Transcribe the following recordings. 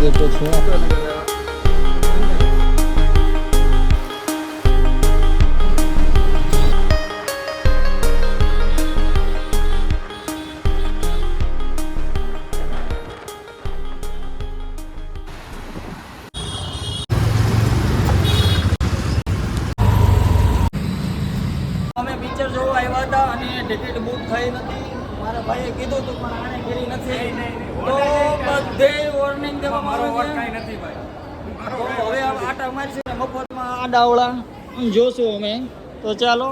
Market છું. અમે picture જોવા આવ્યા હતા અને ટિકિટ બુક થઈ નથી. મારા ભાઈએ કીધું હતું પણ આને કરી નથી. તો બધે વોર્નિંગ દેવામાં આવે છે. તો હવે આ આટા મારી ને મફતમાં આ ડાવડા જોશું અમે. તો ચાલો.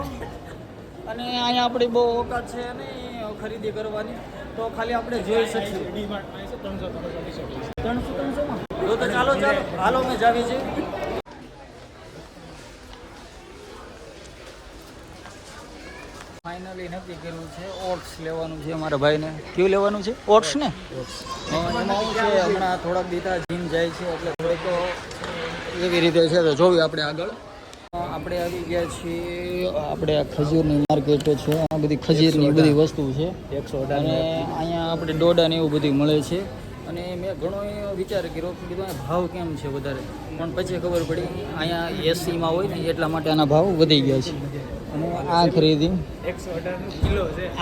અને અહીંયા આપણી બહુ ઓકાત છે નહીં ખરીદી કરવાની. તો ખાલી આપણે જોઈ શકીએ. ત્રણસો ત્રણસોમાં? તો તો ચાલો ચાલો. હાલો અમે જાવી છીએ. ફાઇનલી નક્કી કર્યું છે ઓટ્સ લેવાનું છે અમારા ભાઈને. કયું લેવાનું છે? ઓટ્સ ને? એમાં છે હમણાં થોડાક દીધા જીમ જાય છે એટલે થોડીક એવી રીતે છે તો જોવી આપણે આગળ. આપણે આવી ગયા છીએ આપણે આ ખજૂરની માર્કેટ છે આ બધી ખજૂરની બધી વસ્તુ છે. એકસો અને અહીંયા આપણે ડોડા ને એવું બધું મળે છે. અને મેં ઘણો એ વિચાર કર્યો કે કીધું ભાવ કેમ છે વધારે? પણ પછી ખબર પડી અહીંયા એસીમાં હોય ને એટલા માટે આના ભાવ વધી ગયા છે. આ ખરીદી.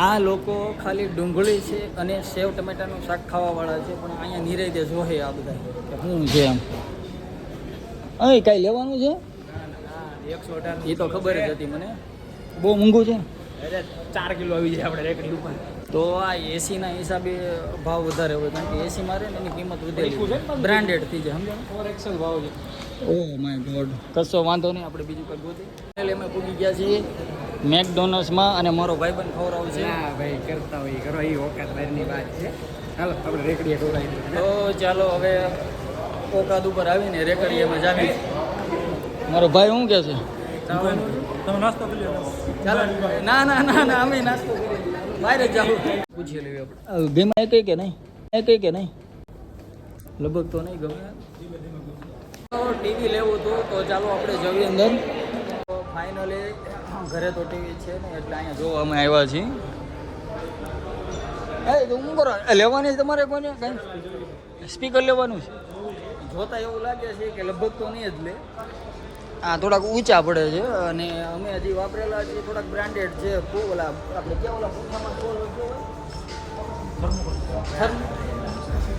આ લોકો ખાલી ડુંગળી છે અને સેવ ટમેટાનું શાક ખાવાવાળા છે પણ અહીંયા નિરાયતે જોહે આ બધા કે શું છે એમ. અહીં કાંઈ લેવાનું છે? એ તો ખબર જ હતી મને. બહુ મોંઘું છે. ચાર કિલો આવી જાય આપણે રેકડી ઉપર તો આ એસીના હિસાબે ભાવ વધારે હોય કારણ કે એસી મારે ને એની કિંમત વધેલી બ્રાન્ડેડ થઈ જાય સમજો ફોર એક્સેલ ભાવ છે. ઓ માય ગોડ કશો વાંધો નહીં આપણે બીજું કંઈ ગોતી. એટલે અમે પૂગી ગયા છીએ. મેકડોનલ્ડ્સમાં અને મારો ભાઈબંધ ખવડાવશે હા ભાઈ કરતા હોય કરો. એ ઓકાત બહારની વાત છે. ચાલો આપણે રેકડીએ ખવડાવી તો ચાલો હવે ઓકાત ઉપર આવીને રેકડીયામાં જાવી મારો ભાઈ શું કહે છે? તમે નાસ્તો કરી ચાલો ના ના ના ના અમે નાસ્તો કરીએ. બહાર જ જાવ પૂછી લેવી આપણે. ગમે એ કઈ કે નહીં? એ કઈ કે નહીં? લગભગ તો નહીં ગમે. ટીવી લેવું હતું તો ચાલો આપણે જઈએ અંદર. ફાઇનલી ઘરે તો ટીવી છે ને એટલે અહીંયા જોવા અમે આવ્યા છીએ. એ તો હું કરો? લેવાની છે તમારે કોને કંઈ? સ્પીકર લેવાનું છે? જોતા એવું લાગે છે કે લગભગ તો નહીં જ લે. આ થોડાક ઊંચા પડે છે અને અમે હજી વાપરેલા છે થોડાક બ્રાન્ડેડ છે. ઓલા આપણે કેવા ઓલા પૂઠામાં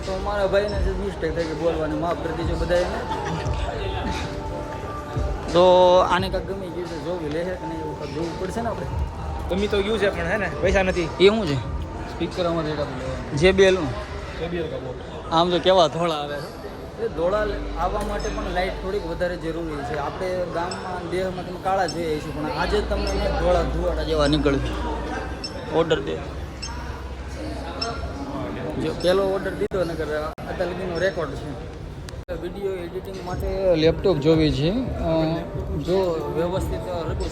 તો મારા ભાઈને જે મિસ્ટેક થઈ ગઈ બોલવાની માફ કરી દીજો બધા એને તો આને કાંઈક ગમી ગયું છે જોવી લે છે અને એવું જોવું પડશે ને આપણે? ગમી તો ગયું છે પણ હે ને પૈસા નથી. એ શું છે? સ્પીકર અમારે જે બેલ બોલ. આમ તો કેવા ધોળા આવે છે. એ ધોળા આવવા માટે પણ લાઇટ થોડીક વધારે જરૂરી છે. આપણે ગામમાં દેહમાં તમે કાળા જોઈએ છીએ પણ આજે તમને ને ધોળા ધુવાડા જેવા નીકળ્યું ઓર્ડર દે. જો પહેલો ઓર્ડર દીધો ને કરે અત્યાર લગીનો રેકોર્ડ છે. વીડિયો એડિટિંગ માટે લેપટોપ જોવી છે. જો વ્યવસ્થિત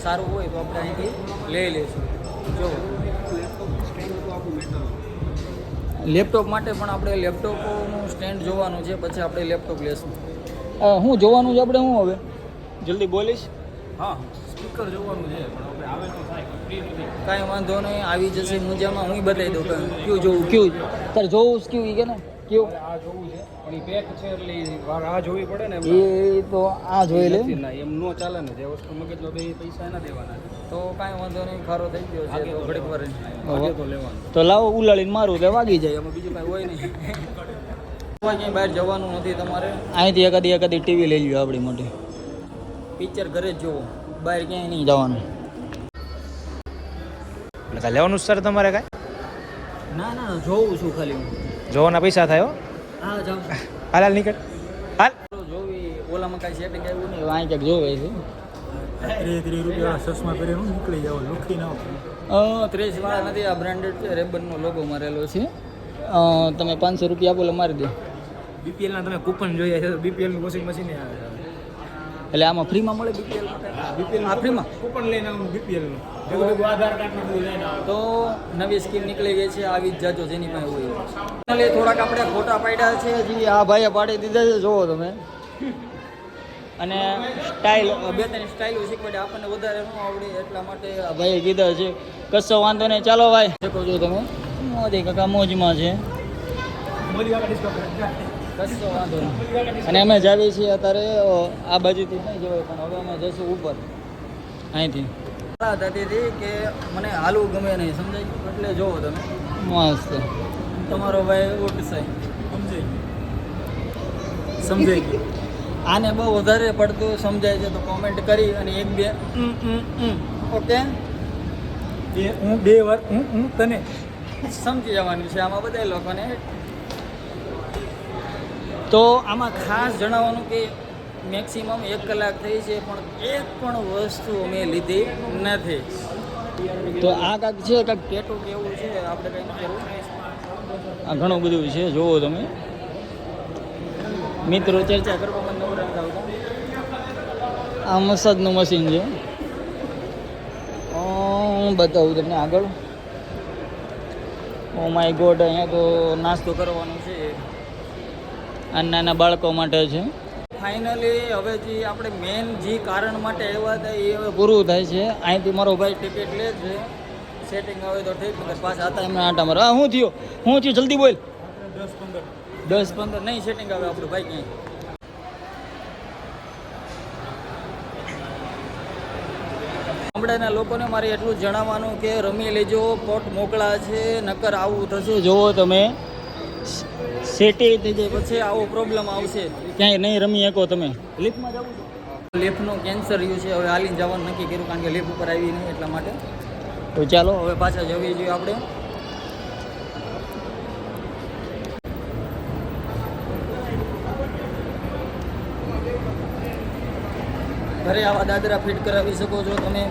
સારું હોય તો આપણે અહીંથી લઈ લઈશું. જો લેપટોપ માટે પણ આપણે લેપટોપનું સ્ટેન્ડ જોવાનું છે પછી આપણે લેપટોપ લેશું. શું જોવાનું છે આપણે શું હવે? જલ્દી બોલીશ. હા સ્પીકર જોવાનું છે પણ આપણે આવે તો થાય કાંઈ વાંધો નહીં આવી જશે મુજામાં હું બતાવી દઉં કે કયું જોવું? કયું? તારે જોવું કયું કે ને? કેવું આ જોવું છે. પણ એ પેક છે એટલે વાર આ જોવી પડે ને એ તો આ જોઈ લે. નથી એમ નો ચાલે ને જે વસ્તુ મગજમાં પૈસા ના દેવાના તો કાંઈ વાંધો નહીં ખારો થઈ ગયો છે તો ઘડીક વાર તો લેવાનું. તો લાવો ઉલાળીને મારું તો વાગી જાય. એમાં બીજું કાંઈ હોય નહીં. કોઈ ક્યાંય બહાર જવાનું નથી તમારે. અહીંથી એકાદી એકાદી ટીવી લઈ લ્યો આપણી મોટી. પિક્ચર ઘરે જ જોવો. બહાર ક્યાંય નહીં જવાનું. એટલે કાંઈ લેવાનું સર તમારે કાંઈ? ના ના જોઉં છું ખાલી જોવાના પૈસા થાય હો. હા જાઉં. હાલ હાલ નીકળ. હાલ. જોવી ઓલામાં કાંઈ સેટિંગ આવ્યું નહીં અહીં ક્યાંક જોવે છે. ત્રીસ ત્રીસ રૂપિયા ચશ્મા પહેરીને નીકળી જાવ લુખી ના ત્રીસ વાળા નથી આ બ્રાન્ડેડ છે રેબનનો લોગો મારેલો છે. તમે પાંચસો રૂપિયા આપો એટલે મારી દો. બીપીએલ ના તમે કૂપન જોઈએ છે બીપીએલનું વોશિંગ મશીન આવે એટલે આમાં ફ્રીમાં મળે બીપીએલ બીપીએલ આ ફ્રીમાં કૂપન લઈને આવું બીપીએલનું. ભેગું ભેગું આધાર કાર્ડ તો નવી સ્કીમ નીકળી ગઈ છે આવી જ જાજો જેની પાસે હોય. એટલે થોડાક આપણે ફોટા પાડ્યા છે હજી આ ભાઈએ પાડી દીધા છે જોવો તમે. અને સ્ટાઇલ બે ત્રણ સ્ટાઇલો શીખવાડે. આપણને વધારે ન આવડે એટલા માટે આ ભાઈએ કીધા છે, કશો વાંધો નહીં. ચાલો ભાઈ. શકો છો તમે. મોદી કાકા મોજમાં છે. કશો વાંધો નહીં. અને અમે જાવીએ છીએ અત્યારે આ બાજુથી નહીં જવાય, પણ હવે અમે જઈશું ઉપર. અહીંથી. વાત હતી કે મને હાલવું ગમે નહીં, સમજાય? એટલે જોવો તમે. મસ્ત. તમારો ભાઈ ઉઠશે સમજાય. સમજાય. ગયું આને બહુ વધારે પડતું સમજાય છે તો કોમેન્ટ કરી અને એક બે. ઓકે એ હું બે વાર હું હું તને. સમજી જવાનું છે આમાં બધા લોકોને. તો આમાં ખાસ જણાવવાનું કે મેક્સિમમ એક કલાક થઈ છે પણ એક પણ વસ્તુ અમે લીધી નથી. તો આ કાંક છે કાંક ટેટું કેવું છે આપણે કંઈ નથી કરવું. આ ઘણું બધું છે જુઓ તમે. મિત્રો ચર્ચા આવતા આ મસાજનું મશીન છે. હું બતાવું તમને આગળ. ઓ માય ગોડ અહીંયા તો નાસ્તો કરવાનો છે. આ નાના બાળકો માટે છે. ફાઇનલી હવે જે આપણે મેઇન જે કારણ માટે આવ્યા હતા એ હવે પૂરું થાય છે. અહીંથી મારો ભાઈ ટિકિટ લે છે. સેટિંગ આવે તો ઠીક પાછા હતા એમને આટા મારા હા હું થયો? હું થયું? જલ્દી બોલ. દસ પંદર. દસ પંદર? નહીં સેટિંગ આવે આપણું ભાઈ ક્યાંય. ગામડાના લોકોને મારે એટલું જણાવવાનું કે રમી લેજો પોટ મોકળા છે, નકર આવું થશે. જોવો તમે. સેટી થઈ જાય, પછી આવો પ્રોબ્લેમ આવશે. ક્યાંય નહીં રમી શકો તમે. લિફ્ટમાં જવું છે? લિફ્ટનું કેન્સર રહ્યું છે. હવે હાલીને જવાનું નક્કી કર્યું કારણ કે લિફ્ટ ઉપર આવી નહીં એટલા માટે. તો ચાલો, હવે પાછા જવી જોઈએ આપણે. ઘરે આવા દાદરા ફિટ કરાવી શકો છો તમે.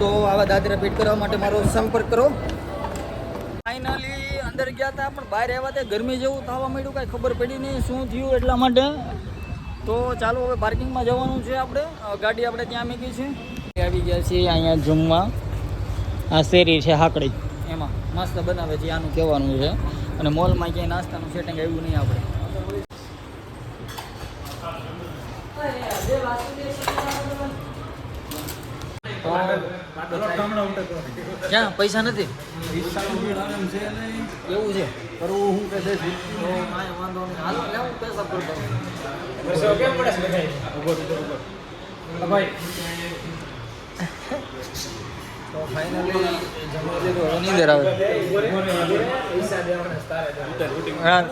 તો આવા દાદરા ફિટ કરવા માટે મારો સંપર્ક કરો. ફાઇનલી અંદર ગયા હતા પણ બહાર આવ્યા ત્યાં ગરમી જેવું થવા માંડ્યું, કાંઈ ખબર પડી નહીં શું થયું એટલા માટે. તો ચાલો હવે પાર્કિંગમાં જવાનું છે આપણે. ગાડી આપણે ત્યાં મૂકી છે. આવી ગયા છીએ અહીંયા જમવા. આ શેરી છે હાકડી. એમાં મસ્ત બનાવે છે, આનું કહેવાનું છે. અને મોલમાં ક્યાંય નાસ્તાનું સેટિંગ આવ્યું નહીં આપણે. ક્યાં પૈસા નથી એવું છે હું કે છે વાંધો નહીં હાલો લેવું પૈસા છે આવે પૈસા તારે દેવાના.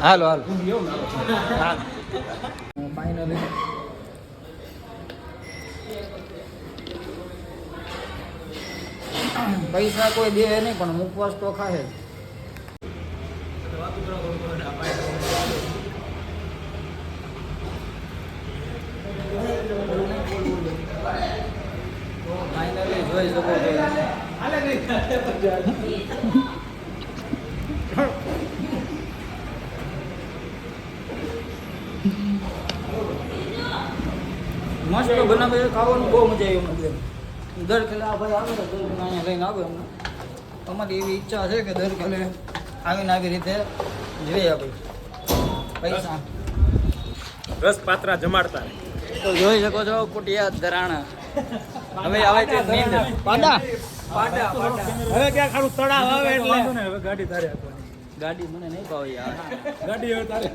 હાલો હાલો. પૈસા કોઈ દે નહીં પણ મુખવાસ તો ખાય ફાઇનલી જોઈ શકો છો. મસ્ત બનાવે ખાવાનું બહુ મજા આવી અમને દર ખેલે આ ભાઈ આવે દર ખેલે અહીંયા લઈને આવે અમને. તમારી એવી ઈચ્છા છે કે દર ખેલે આવીને આવી રીતે જોઈએ આપણે. પૈસા. રસ પાત્રા જમાડતા. તો જોઈ શકો છો કુટિયા ધરાણા. હવે આવે છે નીંદ. પાડા. પાડા હવે ક્યાં ખાડું તળાવ આવે એટલે. હવે ગાડી તારે આપવાની. ગાડી મને નહીં ભાવે યાર. ગાડી હવે તારે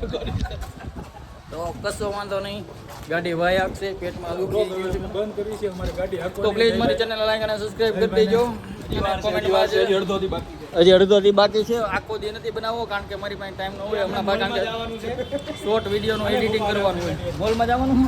તો કશો વાંધો નહીં. ગાડી ભાઈ આપશે પેટમાં દુખી ગયું છે. બંધ કરી છે અમારે ગાડી તો પ્લીઝ મારી ચેનલ લાઈક અને સબસ્ક્રાઇબ કરી દેજો. હજી અડધો થી બાકી હજી અડધોથી બાકી છે. આખો દી નથી બનાવવો કારણ કે મારી પાસે ટાઈમ ન હોય. હમણાં કારણ કે શોર્ટ વિડીયોનું એડિટિંગ કરવાનું હોય. મોલમાં જવાનું?